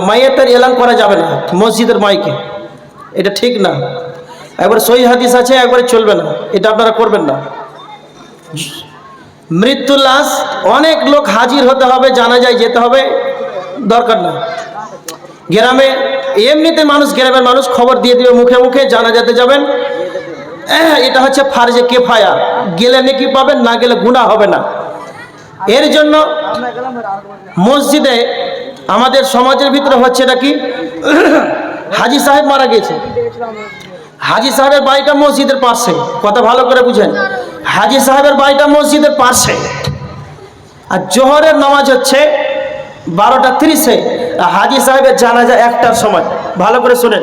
মাইয়াতের এলান করা যাবে না মসজিদের মাইকে। এটা ঠিক না। একবার সই হাদিস আছে একবারে চলবে না। এটা আপনারা করবেন না। মৃত্যুর লাশ অনেক লোক হাজির হতে হবে জানা যায় যেতে হবে দরকার না। গ্রামে এমনিতে মানুষ গ্রামের মানুষ খবর দিয়ে দিবে মুখে মুখে জানা যেতে যাবেন। এহ, এটা হচ্ছে ফার্জে কেফায়া। গেলে নাকি পাবেন না গেলে গুণা হবে না। এর জন্য মসজিদে আমাদের সমাজের ভিতরে হচ্ছে এটা কি? হাজি সাহেব মারা গেছে হাজি সাহেবের বাড়িটা মসজিদের পাশে কথা ভালো করে বুঝেন। হাজি সাহেবের বাড়িটা মসজিদের পাশে আর জোহরের নামাজ হচ্ছে বারোটা তিরিশে। হাজি সাহেবের জানাজা একটার সময়। ভালো করে শুনেন।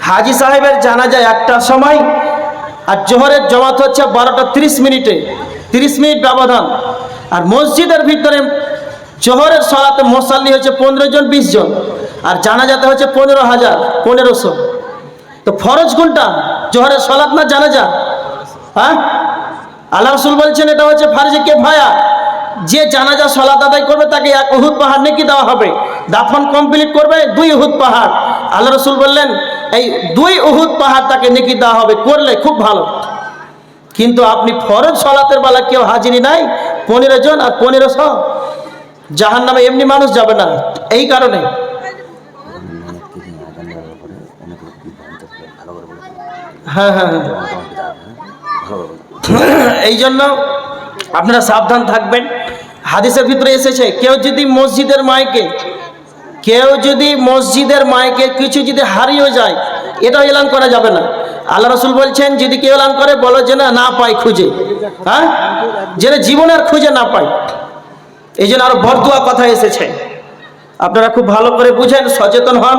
হাজি সাহেবের জানাজা একটার সময় আর জোহরের জমাত হচ্ছে বারোটা তিরিশ মিনিটে। তিরিশ মিনিট ব্যবধান। আর মসজিদের ভিতরে জোহরের সলাতে মশাল্লি হচ্ছে পনেরো জন, বিশ জন। আর জানাজাতে হচ্ছে পনেরো হাজার, পনেরোশো। তো ফরজ কোনটা? জোহরের সলাত না জানাজা? হ্যাঁ? আল্লাহ রসুল বলছেন এটা হচ্ছে ফার্জে কে ভায়া যে জানাজা সলাত আদায় করবে তাকে এক উহুদ পাহাড় নেকি দেওয়া হবে। দাফন কমপ্লিট করবে, দুই উহুদ পাহাড়। আল্লাহ রসুল বললেন, এই দুই উহুদ পাহাড় তাকে নেকি দেওয়া হবে, করলে খুব ভালো। কিন্তু আপনি ফরজ সলাতের বেলা কেউ হাজিরি নাই, পনেরো জন আর পনেরোশো? জাহান নামে এমনি মানুষ যাবে না। এই কারণে। হ্যাঁ হ্যাঁ হ্যাঁ। এই জন্য আপনারা সাবধান থাকবেন। হাদিসের ভিতরে এসেছে, কেউ যদি মসজিদের মাইকে, কেউ যদি মসজিদের মাইকে কিছু যদি হারিয়ে যায়, এটা এলান করা যাবে না। আল্লাহ রসুল বলছেন, যদি কেউ এলান করে, বলো যে না পাই খুঁজে। হ্যাঁ? যেন জীবনে আর খুঁজে না পাই এই জন্য আরও বর্দুয়া কথা এসেছে। আপনারা খুব ভালো করে বুঝেন সচেতন হন।